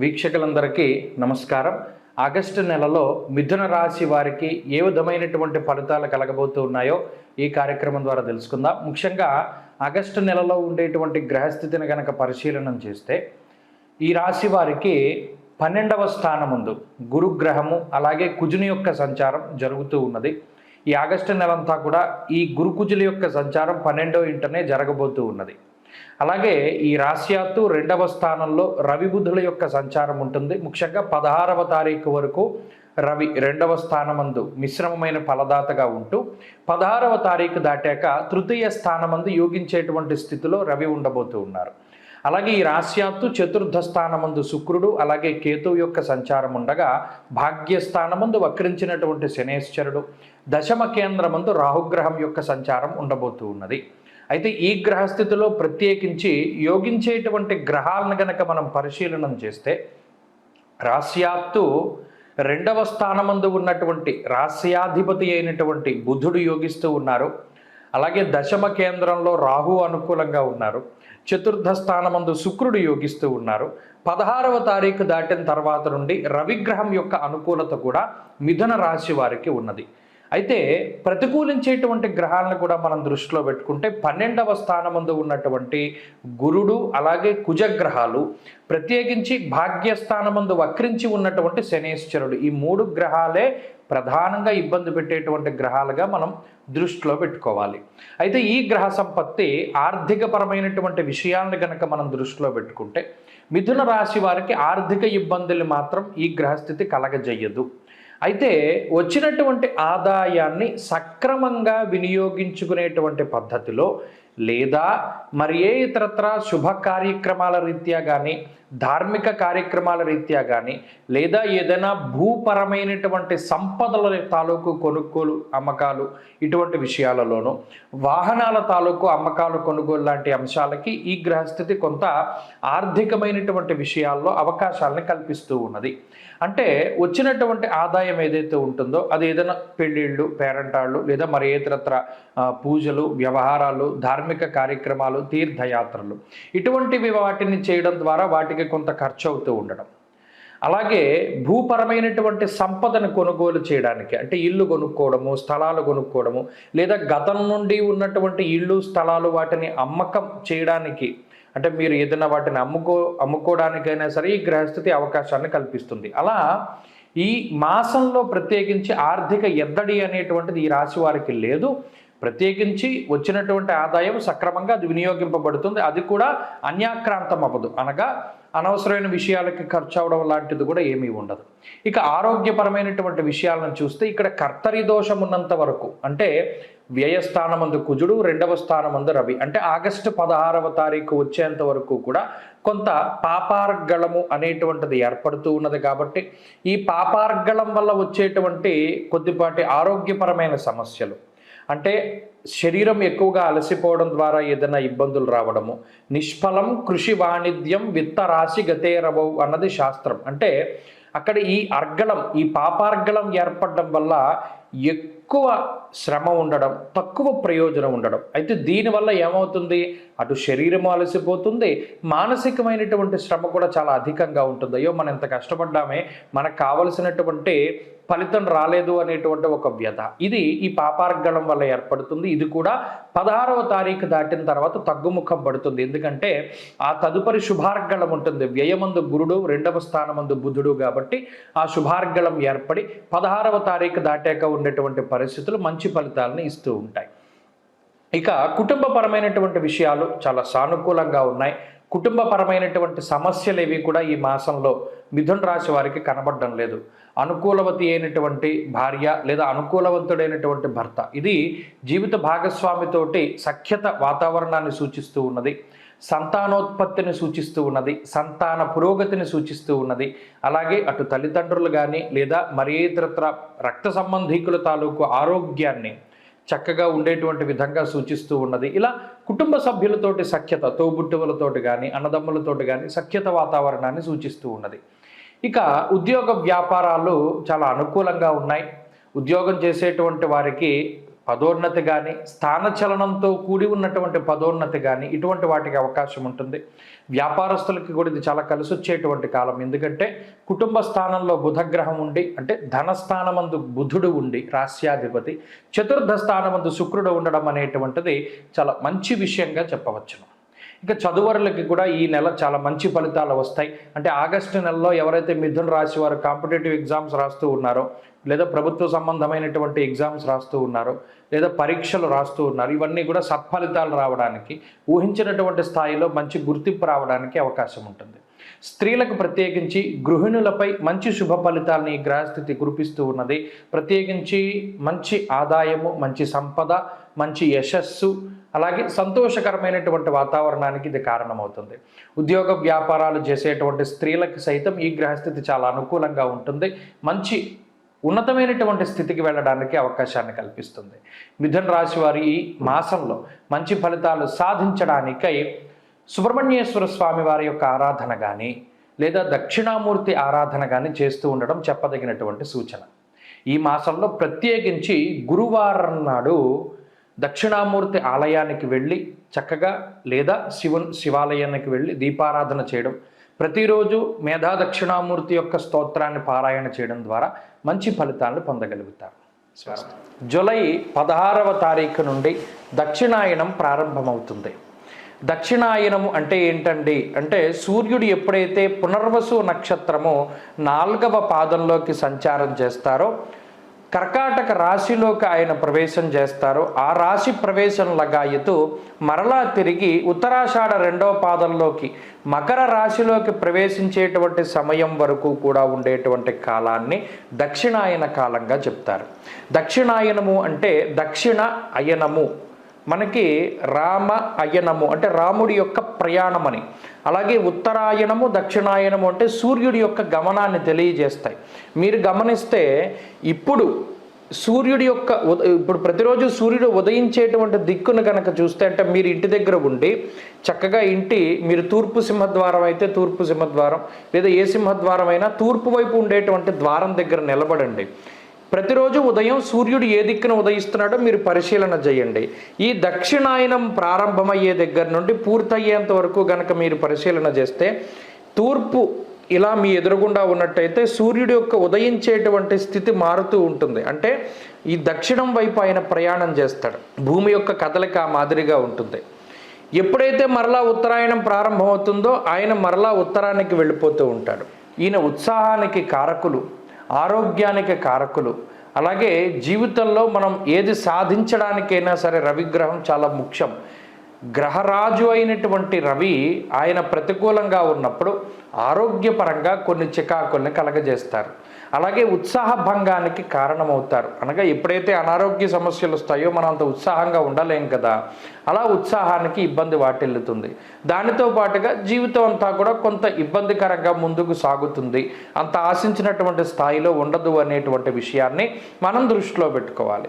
వీక్షకులందరికీ నమస్కారం. ఆగస్టు నెలలో మిథున రాశి వారికి ఏ విధమైనటువంటి ఫలితాలు కలగబోతూ ఉన్నాయో ఈ కార్యక్రమం ద్వారా తెలుసుకుందాం. ముఖ్యంగా ఆగస్టు నెలలో ఉండేటువంటి గ్రహస్థితిని కనుక పరిశీలనం చేస్తే ఈ రాశి వారికి పన్నెండవ స్థానముందు గురుగ్రహము అలాగే కుజుని యొక్క సంచారం జరుగుతూ ఉన్నది. ఈ ఆగస్టు నెలంతా కూడా ఈ గురుకుజుల యొక్క సంచారం పన్నెండో ఇంటనే జరగబోతూ ఉన్నది. అలాగే ఈ రాశ్యాత్తు రెండవ స్థానంలో రవి బుధుల యొక్క సంచారం ఉంటుంది. ముఖ్యంగా పదహారవ తారీఖు వరకు రవి రెండవ స్థానమందు మిశ్రమమైన ఫలదాతగా ఉంటూ పదహారవ తారీఖు దాటాక తృతీయ స్థానమందు యోగించేటువంటి స్థితిలో రవి ఉండబోతూ ఉన్నారు. అలాగే ఈ రాశ్యాత్తు చతుర్థ స్థానమందు శుక్రుడు అలాగే కేతువు యొక్క సంచారం ఉండగా భాగ్యస్థానమందు వక్రించినటువంటి శనేశ్వరుడు దశమ కేంద్రమందు రాహుగ్రహం యొక్క సంచారం ఉండబోతూ ఉన్నది. అయితే ఈ గ్రహస్థితిలో ప్రత్యేకించి యోగించేటువంటి గ్రహాలను గనక మనం పరిశీలనం చేస్తే రాస్యాత్తు రెండవ స్థానమందు ఉన్నటువంటి రాస్యాధిపతి అయినటువంటి బుధుడు యోగిస్తూ ఉన్నారు. అలాగే దశమ కేంద్రంలో రాహు అనుకూలంగా ఉన్నారు. చతుర్థ స్థానమందు శుక్రుడు యోగిస్తూ ఉన్నారు. పదహారవ తారీఖు దాటిన తర్వాత నుండి రవిగ్రహం యొక్క అనుకూలత కూడా మిథున రాశి వారికి ఉన్నది. అయితే ప్రతికూలించేటువంటి గ్రహాలను కూడా మనం దృష్టిలో పెట్టుకుంటే పన్నెండవ స్థానమందు ఉన్నటువంటి గురుడు అలాగే కుజగ్రహాలు ప్రత్యేకించి భాగ్యస్థానమందు వక్రించి ఉన్నటువంటి శనేశ్వరుడు. ఈ మూడు గ్రహాలే ప్రధానంగా ఇబ్బంది పెట్టేటువంటి గ్రహాలుగా మనం దృష్టిలో పెట్టుకోవాలి. అయితే ఈ గ్రహ సంపత్తి ఆర్థికపరమైనటువంటి విషయాలను గనక మనం దృష్టిలో పెట్టుకుంటే మిథున రాశి వారికి ఆర్థిక ఇబ్బందులు మాత్రం ఈ గ్రహస్థితి కలగజేయదు. అయితే వచ్చినటువంటి ఆదాయాన్ని సక్రమంగా వినియోగించుకునేటువంటి పద్ధతిలో లేదా మరి ఏ ఇతరత్ర శుభ కార్యక్రమాల రీత్యా కానీ ధార్మిక కార్యక్రమాల రీత్యా కానీ లేదా ఏదైనా భూపరమైనటువంటి సంపదల తాలూకు కొనుగోలు అమ్మకాలు ఇటువంటి విషయాలలోనూ వాహనాల తాలూకు అమ్మకాలు కొనుగోలు లాంటి అంశాలకి ఈ గ్రహస్థితి కొంత ఆర్థికమైనటువంటి విషయాల్లో అవకాశాలను కల్పిస్తూ ఉన్నది. అంటే వచ్చినటువంటి ఆదాయం ఏదైతే ఉంటుందో అది ఏదైనా పెళ్ళిళ్ళు పేరంటాళ్ళు లేదా మరి ఇతరత్ర పూజలు వ్యవహారాలు ధార్మిక ధార్మిక కార్యక్రమాలు తీర్థయాత్రలు. ఇటువంటివి వాటిని చేయడం ద్వారా వాటికి కొంత ఖర్చు అవుతూ ఉండడం. అలాగే భూపరమైనటువంటి సంపదను కొనుగోలు చేయడానికి అంటే ఇల్లు కొనుక్కోవడము స్థలాలు కొనుక్కోవడము లేదా గతం నుండి ఉన్నటువంటి ఇళ్ళు స్థలాలు వాటిని అమ్మకం చేయడానికి అంటే మీరు ఏదైనా వాటిని అమ్ముకో అమ్ముకోవడానికైనా సరే ఈ గ్రహస్థితి అవకాశాన్ని కల్పిస్తుంది. అలా ఈ మాసంలో ప్రత్యేకించి ఆర్థిక ఎద్దడి అనేటువంటిది ఈ రాశి వారికి లేదు. ప్రత్యేకించి వచ్చినటువంటి ఆదాయం సక్రమంగా అది వినియోగింపబడుతుంది. అది కూడా అన్యాక్రాంతం అవ్వదు. అనగా అనవసరమైన విషయాలకి ఖర్చు అవడం లాంటిది కూడా ఏమీ ఉండదు. ఇక ఆరోగ్యపరమైనటువంటి విషయాలను చూస్తే ఇక్కడ కర్తరి దోషం ఉన్నంత వరకు అంటే వ్యయస్థానమందు కుజుడు రెండవ స్థానమందు రవి. అంటే ఆగస్టు పదహారవ తారీఖు వచ్చేంత వరకు కూడా కొంత పాపార్గళము అనేటువంటిది ఏర్పడుతూ ఉన్నది కాబట్టి ఈ పాపార్గళం వల్ల వచ్చేటువంటి కొద్దిపాటి ఆరోగ్యపరమైన సమస్యలు అంటే శరీరం ఎక్కువగా అలసిపోవడం ద్వారా ఏదైనా ఇబ్బందులు రావడము. నిష్ఫలం కృషి వాణిజ్యం విత్త రాశి గతేరవవు అన్నది శాస్త్రం. అంటే అక్కడ ఈ అర్గళం ఈ పాపార్గళం ఏర్పడడం వల్ల ఎక్కువ శ్రమ ఉండడం తక్కువ ప్రయోజనం ఉండడం. అయితే దీనివల్ల ఏమవుతుంది? అటు శరీరం అలసిపోతుంది. మానసికమైనటువంటి శ్రమ కూడా చాలా అధికంగా ఉంటుంది. అయ్యో మనం ఎంత కష్టపడ్డామే? మనకు కావలసినటువంటి ఫలితం రాలేదు అనేటువంటి ఒక వ్యధ. ఇది ఈ పాపార్గణం వల్ల ఏర్పడుతుంది. ఇది కూడా పదహారవ తారీఖు దాటిన తర్వాత తగ్గుముఖం పడుతుంది. ఎందుకంటే ఆ తదుపరి శుభార్గళం ఉంటుంది. వ్యయమందు గురుడు రెండవ స్థానమందు బుధుడు కాబట్టి ఆ శుభార్గళం ఏర్పడి పదహారవ తారీఖు దాటాక ఉండేటువంటి పరిస్థితులు మంచి ఫలితాలను ఇస్తూ ఉంటాయి. ఇక కుటుంబపరమైనటువంటి విషయాలు చాలా సానుకూలంగా ఉన్నాయి. కుటుంబపరమైనటువంటి సమస్యలు ఏవి కూడా ఈ మాసంలో మిథున్ రాశి వారికి కనబడడం లేదు. అనుకూలవతి అయినటువంటి భార్య లేదా అనుకూలవంతుడైనటువంటి భర్త. ఇది జీవిత భాగస్వామితోటి సఖ్యత వాతావరణాన్ని సూచిస్తూ ఉన్నది. సంతానోత్పత్తిని సూచిస్తూ ఉన్నది సంతాన పురోగతిని సూచిస్తూ ఉన్నది. అలాగే అటు తల్లిదండ్రులు కానీ లేదా మరి ఇతరత్ర రక్త సంబంధీకుల తాలూకు ఆరోగ్యాన్ని చక్కగా ఉండేటువంటి విధంగా సూచిస్తూ ఉన్నది. ఇలా కుటుంబ సభ్యులతోటి సఖ్యత తోబుట్టువులతోటి కానీ అన్నదమ్ములతోటి కానీ సఖ్యత వాతావరణాన్ని సూచిస్తూ ఉన్నది. ఇక ఉద్యోగ వ్యాపారాలు చాలా అనుకూలంగా ఉన్నాయి. ఉద్యోగం చేసేటువంటి వారికి పదోన్నతి కానీ స్థానచలనంతో కూడి ఉన్నటువంటి పదోన్నతి కానీ ఇటువంటి వాటికి అవకాశం ఉంటుంది. వ్యాపారస్తులకి కూడా ఇది చాలా కలిసి వచ్చేటువంటి కాలం. ఎందుకంటే కుటుంబ స్థానంలో బుధగ్రహం ఉండి అంటే ధనస్థానమందు బుధుడు ఉండి రాస్యాధిపతి చతుర్థ స్థానమందు శుక్రుడు ఉండడం అనేటువంటిది చాలా మంచి విషయంగా చెప్పవచ్చును. ఇంకా చదువరులకి కూడా ఈ నెల చాలా మంచి ఫలితాలు వస్తాయి. అంటే ఆగస్టు నెలలో ఎవరైతే మిథున రాశి వారు కాంపిటేటివ్ ఎగ్జామ్స్ రాస్తూ ఉన్నారో లేదా ప్రభుత్వ సంబంధమైనటువంటి ఎగ్జామ్స్ రాస్తూ ఉన్నారో లేదా పరీక్షలు రాస్తూ ఉన్నారు ఇవన్నీ కూడా సత్ఫలితాలు రావడానికి ఊహించినటువంటి స్థాయిలో మంచి గుర్తింపు రావడానికి అవకాశం ఉంటుంది. స్త్రీలకు ప్రత్యేకించి గృహిణులపై మంచి శుభ ఫలితాలని ఈ గ్రహస్థితి కురిపిస్తూ ఉన్నది. ప్రత్యేకించి మంచి ఆదాయము మంచి సంపద మంచి యశస్సు అలాగే సంతోషకరమైనటువంటి వాతావరణానికి ఇది కారణమవుతుంది. ఉద్యోగ వ్యాపారాలు చేసేటువంటి స్త్రీలకు సైతం ఈ గ్రహస్థితి చాలా అనుకూలంగా ఉంటుంది. మంచి ఉన్నతమైనటువంటి స్థితికి వెళ్ళడానికి అవకాశాన్ని కల్పిస్తుంది. మిథున రాశి వారి ఈ మాసంలో మంచి ఫలితాలు సాధించడానికై సుబ్రహ్మణ్యేశ్వర స్వామి వారి యొక్క ఆరాధన కానీ లేదా దక్షిణామూర్తి ఆరాధన కానీ చేస్తూ ఉండడం చెప్పదగినటువంటి సూచన. ఈ మాసంలో ప్రత్యేకించి గురువారం నాడు దక్షిణామూర్తి ఆలయానికి వెళ్ళి చక్కగా లేదా శివున్ శివాలయానికి వెళ్ళి దీపారాధన చేయడం. ప్రతిరోజు మేధా దక్షిణామూర్తి యొక్క స్తోత్రాన్ని పారాయణ చేయడం ద్వారా మంచి ఫలితాలను పొందగలుగుతారు. జూలై పదహారవ తారీఖు నుండి దక్షిణాయనం ప్రారంభమవుతుంది. దక్షిణాయనము అంటే ఏంటండి? అంటే సూర్యుడు ఎప్పుడైతే పునర్వసు నక్షత్రము నాలుగవ పాదంలోకి సంచారం చేస్తారో కర్కాటక రాశిలోకి ఆయన ప్రవేశం చేస్తారు ఆ రాశి ప్రవేశం లగాయతూ మరలా తిరిగి ఉత్తరాషాఢ రెండో పాదంలోకి మకర రాశిలోకి ప్రవేశించేటువంటి సమయం వరకు కూడా ఉండేటువంటి కాలాన్ని దక్షిణాయన కాలంగా చెప్తారు. దక్షిణాయనము అంటే దక్షిణ అయనము. మనకి రామ అయనము అంటే రాముడి యొక్క ప్రయాణమని అలాగే ఉత్తరాయణము దక్షిణాయనము అంటే సూర్యుడి యొక్క గమనాన్ని తెలియజేస్తాయి. మీరు గమనిస్తే ఇప్పుడు సూర్యుడి యొక్క ఉద- ఇప్పుడు ప్రతిరోజు సూర్యుడు ఉదయించేటువంటి దిక్కును కనుక చూస్తే అంటే మీరు ఇంటి దగ్గర ఉండి చక్కగా ఇంటి మీరు తూర్పు సింహద్వారం అయితే తూర్పు సింహద్వారం లేదా ఏ సింహద్వారం అయినా తూర్పు వైపు ఉండేటువంటి ద్వారం దగ్గర నిలబడండి. ప్రతిరోజు ఉదయం సూర్యుడు ఏ దిక్కున ఉదయిస్తున్నాడో మీరు పరిశీలన చేయండి. ఈ దక్షిణాయనం ప్రారంభమయ్యే దగ్గర నుండి పూర్తయ్యేంత వరకు గనక మీరు పరిశీలన చేస్తే తూర్పు ఇలా మీ ఎదురుగుండా ఉన్నట్టయితే సూర్యుడు యొక్క ఉదయించేటువంటి స్థితి మారుతూ ఉంటుంది. అంటే ఈ దక్షిణం వైపు ఆయన ప్రయాణం చేస్తాడు. భూమి యొక్క కదలిక ఆ మాదిరిగా ఉంటుంది. ఎప్పుడైతే మరలా ఉత్తరాయణం ప్రారంభమవుతుందో ఆయన మరలా ఉత్తరానికి వెళ్ళిపోతూ ఉంటాడు. ఈయన ఉత్సాహానికి కారకులు ఆరోగ్యానికి కారకులు. అలాగే జీవితంలో మనం ఏది సాధించడానికైనా సరే రవిగ్రహం చాలా ముఖ్యం. గ్రహరాజు అయినటువంటి రవి ఆయన ప్రతికూలంగా ఉన్నప్పుడు ఆరోగ్యపరంగా కొన్ని చికాకుల్ని కలగజేస్తారు. అలాగే ఉత్సాహ భంగానికి కారణమవుతారు. అనగా ఎప్పుడైతే అనారోగ్య సమస్యలు వస్తాయో మనం అంత ఉత్సాహంగా ఉండలేం కదా అలా ఉత్సాహానికి ఇబ్బంది వాటిల్లుతుంది. దానితో పాటుగా జీవితం అంతా కూడా కొంత ఇబ్బందికరంగా ముందుకు సాగుతుంది. అంత ఆశించినటువంటి స్థాయిలో ఉండదు అనేటువంటి విషయాన్ని మనం దృష్టిలో పెట్టుకోవాలి.